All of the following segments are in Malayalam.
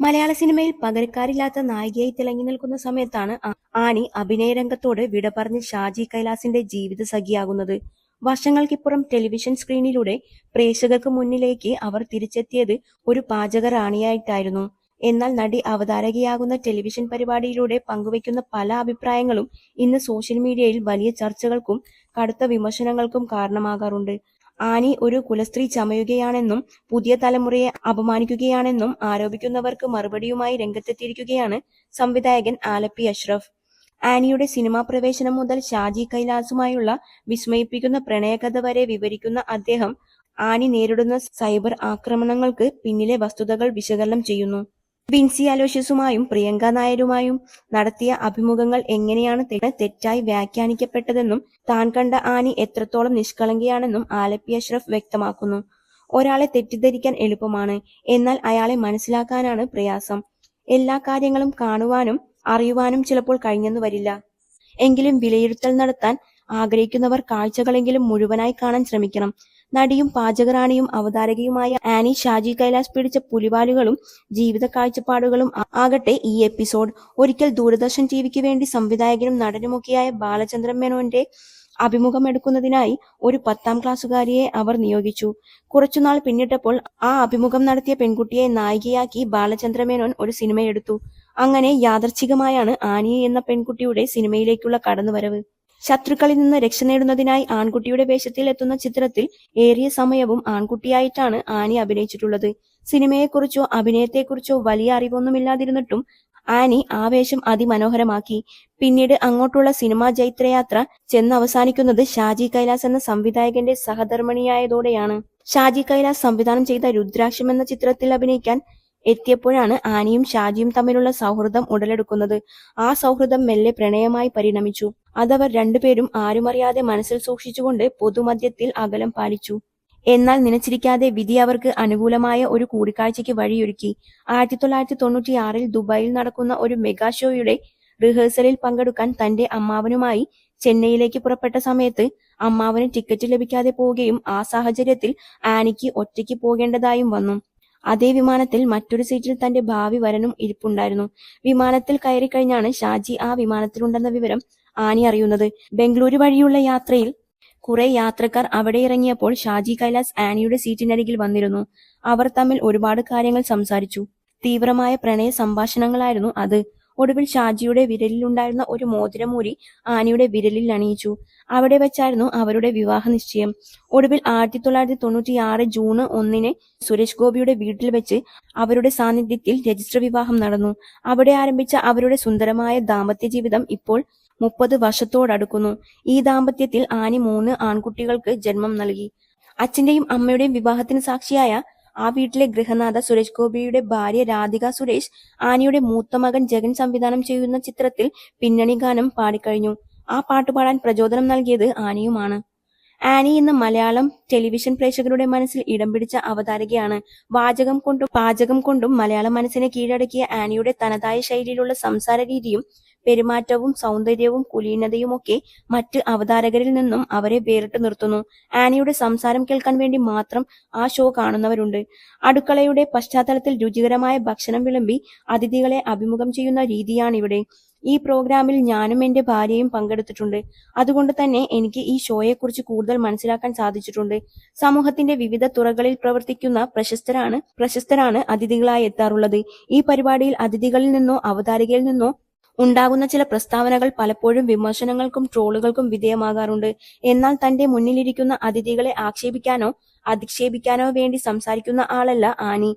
മലയാള സിനിമയിൽ പകരക്കാരില്ലാത്ത നായികയായി തിളങ്ങി നിൽക്കുന്ന സമയത്താണ് ആനി അഭിനയ രംഗത്തോട് വിട പറഞ്ഞ് ഷാജി കൈലാസിന്റെ ജീവിത സഖിയാകുന്നത്. വർഷങ്ങൾക്കിപ്പുറം ടെലിവിഷൻ സ്ക്രീനിലൂടെ പ്രേക്ഷകർക്ക് മുന്നിലേക്ക് അവർ തിരിച്ചെത്തിയത് ഒരു പാചക റാണിയായിട്ടായിരുന്നു. എന്നാൽ നടി അവതാരകയാകുന്ന ടെലിവിഷൻ പരിപാടിയിലൂടെ പങ്കുവയ്ക്കുന്ന പല അഭിപ്രായങ്ങളും ഇന്ന് സോഷ്യൽ മീഡിയയിൽ വലിയ ചർച്ചകൾക്കും കടുത്ത വിമർശനങ്ങൾക്കും കാരണമാകാറുണ്ട്. ആനി ഒരു കുലസ്ത്രീ ചമയുകയാണെന്നും പുതിയ തലമുറയെ അപമാനിക്കുകയാണെന്നും ആരോപിക്കുന്നവർക്ക് മറുപടിയുമായി രംഗത്തെത്തിയിരിക്കുകയാണ് സംവിധായകൻ ആലപ്പി അഷ്റഫ്. ആനിയുടെ സിനിമാ പ്രവേശനം മുതൽ ഷാജി കൈലാസുമായുള്ള വിസ്മയിപ്പിക്കുന്ന പ്രണയകഥ വരെ വിവരിക്കുന്ന അദ്ദേഹം ആനി നേരിടുന്ന സൈബർ ആക്രമണങ്ങൾക്ക് പിന്നിലെ വസ്തുതകൾ വിശകലനം ചെയ്യുന്നു. വിൻസി അലോഷ്യസുമായും പ്രിയങ്ക നായരുമായും നടത്തിയ അഭിമുഖങ്ങൾ എങ്ങനെയാണ് തെറ്റായി വ്യാഖ്യാനിക്കപ്പെട്ടതെന്നും താൻ കണ്ട ആനി എത്രത്തോളം നിഷ്കളങ്കയാണെന്നും ആലപ്പി അഷ്റഫ് വ്യക്തമാക്കുന്നു. ഒരാളെ തെറ്റിദ്ധരിക്കാൻ എളുപ്പമാണ്. എന്നാൽ അയാളെ മനസ്സിലാക്കാനാണ് പ്രയാസം. എല്ലാ കാര്യങ്ങളും കാണുവാനും അറിയുവാനും ചിലപ്പോൾ കഴിഞ്ഞെന്നു വരില്ല. എങ്കിലും വിലയിരുത്തൽ നടത്താൻ ആഗ്രഹിക്കുന്നവർ കാഴ്ചകളെങ്കിലും മുഴുവനായി കാണാൻ ശ്രമിക്കണം. നടിയും പാചകറാണിയും അവതാരകയുമായ ആനി ഷാജി കൈലാസ് പിടിച്ച പുലിവാലുകളും ജീവിത കാഴ്ചപ്പാടുകളും ആകട്ടെ ഈ എപ്പിസോഡ്. ഒരിക്കൽ ദൂരദർശൻ ടിവിക്ക് വേണ്ടി സംവിധായകനും നടനുമൊക്കെയായ ബാലചന്ദ്രൻ മേനോന്റെ അഭിമുഖം എടുക്കുന്നതിനായി ഒരു പത്താം ക്ലാസ്സുകാരിയെ അവർ നിയോഗിച്ചു. കുറച്ചുനാൾ പിന്നിട്ടപ്പോൾ ആ അഭിമുഖം നടത്തിയ പെൺകുട്ടിയെ നായികയാക്കി ബാലചന്ദ്രമേനോൻ ഒരു സിനിമയെടുത്തു. അങ്ങനെ യാദർച്ഛികമായാണ് ആനി എന്ന പെൺകുട്ടിയുടെ സിനിമയിലേക്കുള്ള കടന്നുവരവ്. ശത്രുക്കളിൽ നിന്ന് രക്ഷ നേടുന്നതിനായി ആൺകുട്ടിയുടെ വേഷത്തിൽ എത്തുന്ന ചിത്രത്തിൽ ഏറിയ സമയവും ആൺകുട്ടിയായിട്ടാണ് ആനി അഭിനയിച്ചിട്ടുള്ളത്. സിനിമയെക്കുറിച്ചോ അഭിനയത്തെക്കുറിച്ചോ വലിയ അറിവൊന്നുമില്ലാതിരുന്നിട്ടും ആനി ആ വേഷം അതിമനോഹരമാക്കി. പിന്നീട് അങ്ങോട്ടുള്ള സിനിമാ ജൈത്രയാത്ര ചെന്നവസാനിക്കുന്നത് ഷാജി കൈലാസ് എന്ന സംവിധായകന്റെ സഹധർമ്മിണിയായതോടെയാണ്. ഷാജി കൈലാസ് സംവിധാനം ചെയ്ത രുദ്രാക്ഷം എന്ന ചിത്രത്തിൽ അഭിനയിക്കാൻ എത്തിയപ്പോഴാണ് ആനിയും ഷാജിയും തമ്മിലുള്ള സൗഹൃദം ഉടലെടുക്കുന്നത്. ആ സൗഹൃദം മെല്ലെ പ്രണയമായി പരിണമിച്ചു. അതവർ രണ്ടുപേരും ആരുമറിയാതെ മനസ്സിൽ സൂക്ഷിച്ചുകൊണ്ട് പൊതുമധ്യത്തിൽ അകലം പാലിച്ചു. എന്നാൽ നനച്ചിരിക്കാതെ വിധി അവർക്ക് അനുകൂലമായ ഒരു കൂടിക്കാഴ്ചയ്ക്ക് വഴിയൊരുക്കി. ആയിരത്തി തൊള്ളായിരത്തി തൊണ്ണൂറ്റിയാറിൽ ദുബായിൽ നടക്കുന്ന ഒരു മെഗാ ഷോയുടെ റിഹേഴ്സലിൽ പങ്കെടുക്കാൻ തന്റെ അമ്മാവനുമായി ചെന്നൈയിലേക്ക് പുറപ്പെട്ട സമയത്ത് അമ്മാവന് ടിക്കറ്റ് ലഭിക്കാതെ പോവുകയും ആ സാഹചര്യത്തിൽ ആനിക്ക് ഒറ്റയ്ക്ക് പോകേണ്ടതായും വന്നു. അതേ വിമാനത്തിൽ മറ്റൊരു സീറ്റിൽ തന്റെ ഭാവി വരനും ഇരിപ്പുണ്ടായിരുന്നു. വിമാനത്തിൽ കയറി കഴിഞ്ഞാണ് ഷാജി ആ വിമാനത്തിലുണ്ടെന്ന വിവരം ആനി അറിയുന്നത്. ബംഗളൂരു വഴിയുള്ള യാത്രയിൽ കുറെ യാത്രക്കാർ അവിടെ ഇറങ്ങിയപ്പോൾ ഷാജി കൈലാസ് ആനിയുടെ സീറ്റിനരികിൽ വന്നിരുന്നു. അവർ തമ്മിൽ ഒരുപാട് കാര്യങ്ങൾ സംസാരിച്ചു. തീവ്രമായ പ്രണയ സംഭാഷണങ്ങളായിരുന്നു അത്. ഒടുവിൽ ഷാജിയുടെ വിരലിലുണ്ടായിരുന്ന ഒരു മോതിരമൂരി ആനിയുടെ വിരലിൽ അണിയിച്ചു. അവിടെ വെച്ചായിരുന്നു അവരുടെ വിവാഹ നിശ്ചയം. ഒടുവിൽ ആയിരത്തി തൊള്ളായിരത്തി തൊണ്ണൂറ്റി ആറ് ജൂൺ ഒന്നിന് സുരേഷ് ഗോപിയുടെ വീട്ടിൽ വെച്ച് അവരുടെ സാന്നിധ്യത്തിൽ രജിസ്റ്റർ വിവാഹം നടന്നു. അവിടെ ആരംഭിച്ച അവരുടെ സുന്ദരമായ ദാമ്പത്യ ജീവിതം ഇപ്പോൾ മുപ്പത് വർഷത്തോടടുക്കുന്നു. ഈ ദാമ്പത്യത്തിൽ ആനി മൂന്ന് ആൺകുട്ടികൾക്ക് ജന്മം നൽകി. അച്ഛന്റെയും അമ്മയുടെയും വിവാഹത്തിന് സാക്ഷിയായ ആ വീട്ടിലെ ഗൃഹനാഥ സുരേഷ് ഗോപിയുടെ ഭാര്യ രാധിക സുരേഷ് ആനിയുടെ മൂത്ത മകൻ ജഗൻ സംവിധാനം ചെയ്യുന്ന ചിത്രത്തിൽ പിന്നണി ഗാനം പാടിക്കഴിഞ്ഞു. ആ പാട്ട് പാടാൻ പ്രചോദനം നൽകിയത് ആനിയുമാണ്. ആനി ഇന്ന് മലയാളം ടെലിവിഷൻ പ്രേക്ഷകരുടെ മനസ്സിൽ ഇടം പിടിച്ച അവതാരകയാണ്. വാചകം കൊണ്ടും പാചകം കൊണ്ടും മലയാള മനസ്സിനെ കീഴടക്കിയ ആനിയുടെ തനതായ ശൈലിയിലുള്ള സംസാര രീതിയും പെരുമാറ്റവും സൗന്ദര്യവും കുലീനതയും ഒക്കെ മറ്റ് അവതാരകരിൽ നിന്നും അവരെ വേറിട്ട് നിർത്തുന്നു. ആനിയുടെ സംസാരം കേൾക്കാൻ വേണ്ടി മാത്രം ആ ഷോ കാണുന്നവരുണ്ട്. അടുക്കളയുടെ പശ്ചാത്തലത്തിൽ രുചികരമായ ഭക്ഷണം വിളമ്പി അതിഥികളെ അഭിമുഖം ചെയ്യുന്ന രീതിയാണിവിടെ. ഈ പ്രോഗ്രാമിൽ ഞാനും എന്റെ ഭാര്യയും പങ്കെടുത്തിട്ടുണ്ട്. അതുകൊണ്ട് തന്നെ എനിക്ക് ഈ ഷോയെക്കുറിച്ച് കൂടുതൽ മനസ്സിലാക്കാൻ സാധിച്ചിട്ടുണ്ട്. സമൂഹത്തിന്റെ വിവിധ തുറകളിൽ പ്രവർത്തിക്കുന്ന പ്രശസ്തരാണ് പ്രശസ്തരാണ് അതിഥികളായി എത്താറുള്ളത്. ഈ പരിപാടിയിൽ അതിഥികളിൽ നിന്നോ അവതാരകയിൽ നിന്നോ ഉണ്ടാകുന്ന ചില പ്രസ്താവനകൾ പലപ്പോഴും വിമർശനങ്ങൾക്കും ട്രോളുകൾക്കും വിധേയമാകാറുണ്ട്. എന്നാൽ തന്റെ മുന്നിലിരിക്കുന്ന അതിഥികളെ ആക്ഷേപിക്കാനോ അധിക്ഷേപിക്കാനോ വേണ്ടി സംസാരിക്കുന്ന ആളല്ല ആനി.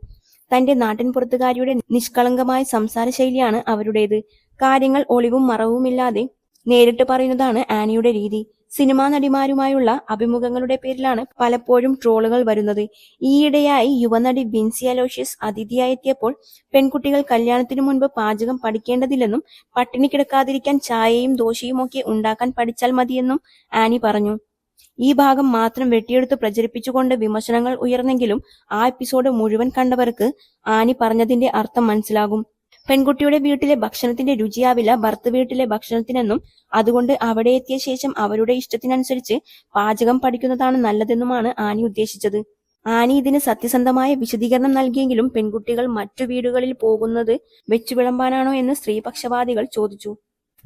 തന്റെ നാട്ടിൻ പുറത്തുകാരിയുടെ നിഷ്കളങ്കമായ സംസാര ശൈലിയാണ് അവരുടേത്. കാര്യങ്ങൾ ഒളിവും മറവുമില്ലാതെ നേരിട്ട് പറയുന്നതാണ് ആനിയുടെ രീതി. സിനിമാ നടിമാരുമായുള്ള അഭിമുഖങ്ങളുടെ പേരിലാണ് പലപ്പോഴും ട്രോളുകൾ വരുന്നത്. ഈയിടെയായി യുവനടി വിൻസി അലോഷ്യസ് അതിഥിയായി എത്തിയപ്പോൾ പെൺകുട്ടികൾ കല്യാണത്തിനു മുൻപ് പാചകം പഠിക്കേണ്ടതില്ലെന്നും പട്ടിണി കിടക്കാതിരിക്കാൻ ചായയും ദോശയും ഒക്കെ ഉണ്ടാക്കാൻ പഠിച്ചാൽ മതിയെന്നും ആനി പറഞ്ഞു. ഈ ഭാഗം മാത്രം വെട്ടിയെടുത്ത് പ്രചരിപ്പിച്ചുകൊണ്ട് വിമർശനങ്ങൾ ഉയർന്നെങ്കിലും ആ എപ്പിസോഡ് മുഴുവൻ കണ്ടവർക്ക് ആനി പറഞ്ഞതിന്റെ അർത്ഥം മനസ്സിലാകും. പെൺകുട്ടിയുടെ വീട്ടിലെ ഭക്ഷണത്തിന്റെ രുചിയാവില്ല ഭർത്ത് വീട്ടിലെ ഭക്ഷണത്തിനെന്നും അതുകൊണ്ട് അവിടെ എത്തിയ ശേഷം അവരുടെ ഇഷ്ടത്തിനനുസരിച്ച് പാചകം പഠിക്കുന്നതാണ് നല്ലതെന്നുമാണ് ആനി ഉദ്ദേശിച്ചത്. ആനി ഇതിന് സത്യസന്ധമായ വിശദീകരണം നൽകിയെങ്കിലും പെൺകുട്ടികൾ മറ്റു വീടുകളിൽ പോകുന്നത് വെച്ചു വിളമ്പാനാണോ എന്ന് സ്ത്രീപക്ഷവാദികൾ ചോദിച്ചു.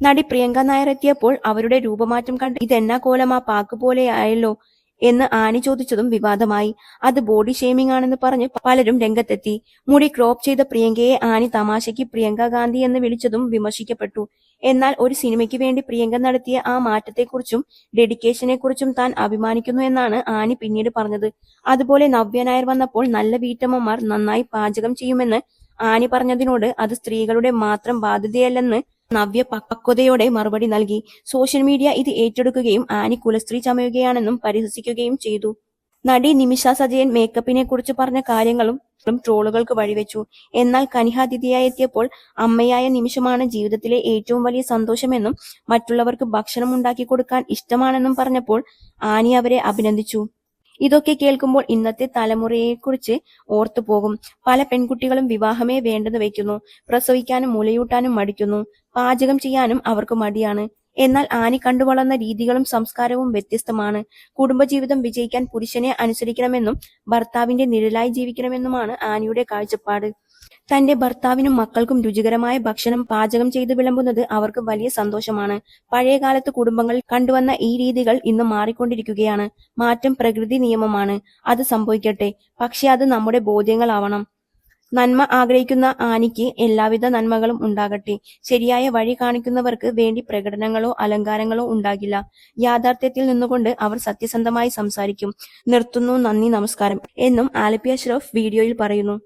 നടി പ്രിയങ്ക നായർ എത്തിയപ്പോൾ അവരുടെ രൂപമാറ്റം കണ്ട് ഇതെന്നാ കോലമാ പാക്ക് പോലെ ആയല്ലോ. എന്ന് ആനി ചോദിച്ചതും വിവാദമായി. അത് ബോഡി ഷേമിംഗ് ആണെന്ന് പറഞ്ഞ് പലരും രംഗത്തെത്തി. മുടി ക്രോപ്പ് ചെയ്ത പ്രിയങ്കയെ ആനി തമാശയ്ക്ക് പ്രിയങ്ക ഗാന്ധി എന്ന് വിളിച്ചതും വിമർശിക്കപ്പെട്ടു. എന്നാൽ ഒരു സിനിമയ്ക്ക് വേണ്ടി പ്രിയങ്ക നടത്തിയ ആ മാറ്റത്തെക്കുറിച്ചും ഡെഡിക്കേഷനെ കുറിച്ചും താൻ അഭിമാനിക്കുന്നു എന്നാണ് ആനി പിന്നീട് പറഞ്ഞത്. അതുപോലെ നവ്യ നായർ വന്നപ്പോൾ നല്ല വീട്ടമ്മമാർ നന്നായി പാചകം ചെയ്യുമെന്ന് ആനി പറഞ്ഞതിനോട് അത് സ്ത്രീകളുടെ മാത്രം ബാധ്യതയല്ലെന്ന് നവ്യ പക്വതയോടെ മറുപടി നൽകി. സോഷ്യൽ മീഡിയ ഇത് ഏറ്റെടുക്കുകയും ആനി കുലസ്ത്രീ ചമയുകയാണെന്നും പരിഹസിക്കുകയും ചെയ്തു. നടി നിമിഷ സജയൻ മേക്കപ്പിനെ കുറിച്ച് പറഞ്ഞ കാര്യങ്ങളും ട്രോളുകൾക്ക് വഴിവെച്ചു. എന്നാൽ കനിഹാതിഥിയായി എത്തിയപ്പോൾ അമ്മയായ നിമിഷമാണ് ജീവിതത്തിലെ ഏറ്റവും വലിയ സന്തോഷമെന്നും മറ്റുള്ളവർക്ക് ഭക്ഷണം ഉണ്ടാക്കി കൊടുക്കാൻ ഇഷ്ടമാണെന്നും പറഞ്ഞപ്പോൾ ആനി അവരെ അഭിനന്ദിച്ചു. ഇതൊക്കെ കേൾക്കുമ്പോൾ ഇന്നത്തെ തലമുറയെക്കുറിച്ച് ഓർത്തു പോകും. പല പെൺകുട്ടികളും വിവാഹമേ വേണ്ടെന്ന് വെക്കുന്നു. പ്രസവിക്കാനും മുലയൂട്ടാനും മടിക്കുന്നു. പാചകം ചെയ്യാനും അവർക്ക് മടിയാണ്. എന്നാൽ ആനി കണ്ടുവളർന്ന രീതികളും സംസ്കാരവും വ്യത്യസ്തമാണ്. കുടുംബജീവിതം വിജയിക്കാൻ പുരുഷനെ അനുസരിക്കണമെന്നും ഭർത്താവിന്റെ നിഴലായി ജീവിക്കണമെന്നുമാണ് ആനിയുടെ കാഴ്ചപ്പാട്. തന്റെ ഭർത്താവിനും മക്കൾക്കും രുചികരമായ ഭക്ഷണം പാചകം ചെയ്തു വിളമ്പുന്നത് അവർക്ക് വലിയ സന്തോഷമാണ്. പഴയകാലത്ത് കുടുംബങ്ങളിൽ കണ്ടുവന്ന ഈ രീതികൾ ഇന്ന് മാറിക്കൊണ്ടിരിക്കുകയാണ്. മാറ്റം പ്രകൃതി നിയമമാണ്. അത് സംഭവിക്കട്ടെ. പക്ഷെ അത് നമ്മുടെ ബോധ്യങ്ങളാവണം. നന്മ ആഗ്രഹിക്കുന്ന ആനിക്ക് എല്ലാവിധ നന്മകളും ഉണ്ടാകട്ടെ. ശരിയായ വഴി കാണിക്കുന്നവർക്ക് വേണ്ടി പ്രകടനങ്ങളോ അലങ്കാരങ്ങളോ ഉണ്ടാകില്ല. യാഥാർത്ഥ്യത്തിൽ നിന്നുകൊണ്ട് അവർ സത്യസന്ധമായി സംസാരിക്കും. നിർത്തുന്നു. നന്ദി. നമസ്കാരം. എന്നും ആലപ്പിയ അഷ്റഫ് വീഡിയോയിൽ പറയുന്നു.